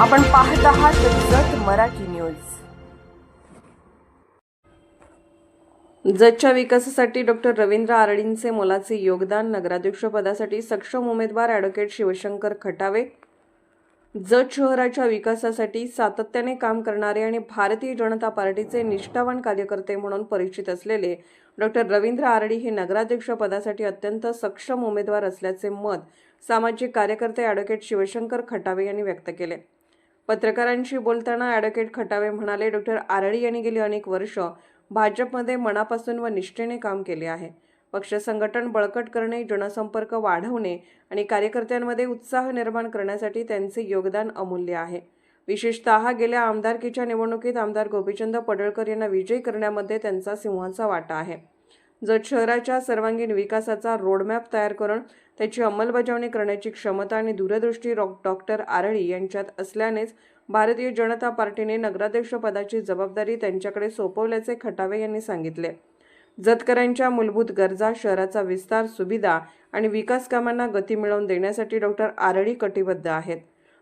आपण पाहत आहात जत मराठी न्यूज. जतच्या विकासासाठी डॉक्टर रवींद्र आरडींचे मोलाचे योगदान नगराध्यक्षपदासाठी सक्षम उमेदवार ॲडव्होकेट शिवशंकर खटावे. जत शहराच्या विकासासाठी सातत्याने काम करणारे आणि भारतीय जनता पार्टीचे निष्ठावान कार्यकर्ते म्हणून परिचित असलेले डॉक्टर रवींद्र आरडी हे नगराध्यक्ष पदासाठी अत्यंत सक्षम उमेदवार असल्याचे मत सामाजिक कार्यकर्ते ॲडव्होकेट शिवशंकर खटावे यांनी व्यक्त केले. पत्रकारांशी बोलताना ॲडव्होकेट खटावे म्हणाले डॉक्टर आरडी यांनी गेली अनेक वर्ष भाजपमध्ये मनापासून व निष्ठेने काम केले आहे. पक्ष संघटन बळकट करणे जनसंपर्क वाढवणे आणि कार्यकर्त्यांमध्ये उत्साह निर्माण करण्यासाठी त्यांचे योगदान अमूल्य आहे. विशेषतः गेल्या आमदारकीच्या निवडणुकीत आमदार गोपीचंद पडळकर यांना विजयी करण्यामध्ये त्यांचा सिंहाचा वाटा आहे. जत शहराच्या सर्वांगीण विकासाचा रोडमॅप तयार करून त्याची अंमलबजावणी करण्याची क्षमता आणि दूरदृष्टी डॉ डॉक्टर आरळी यांच्यात असल्यानेच भारतीय जनता पार्टीने नगराध्यक्षपदाची जबाबदारी त्यांच्याकडे सोपवल्याचे खटावे यांनी सांगितले. जतकऱ्यांच्या मूलभूत गरजा शहराचा विस्तार सुविधा आणि विकास कामांना गती मिळवून देण्यासाठी डॉक्टर आरळी कटिबद्ध आहेत.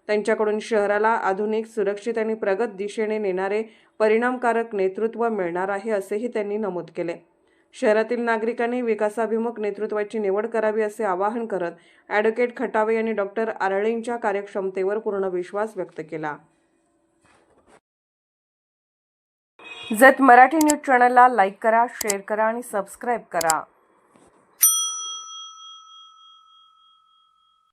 त्यांच्याकडून शहराला आधुनिक सुरक्षित आणि प्रगत दिशेने नेणारे परिणामकारक नेतृत्व मिळणार आहे असेही त्यांनी नमूद केले. शहरातील नागरिकांनी विकासाभिमुख नेतृत्वाची निवड करावी असे आवाहन करत ॲडव्होकेट खटावे यांनी डॉक्टर आरळींच्या कार्यक्षमतेवर पूर्ण विश्वास व्यक्त केला. जत मराठी न्यूज चॅनलला लाईक करा शेअर करा आणि सबस्क्राईब करा.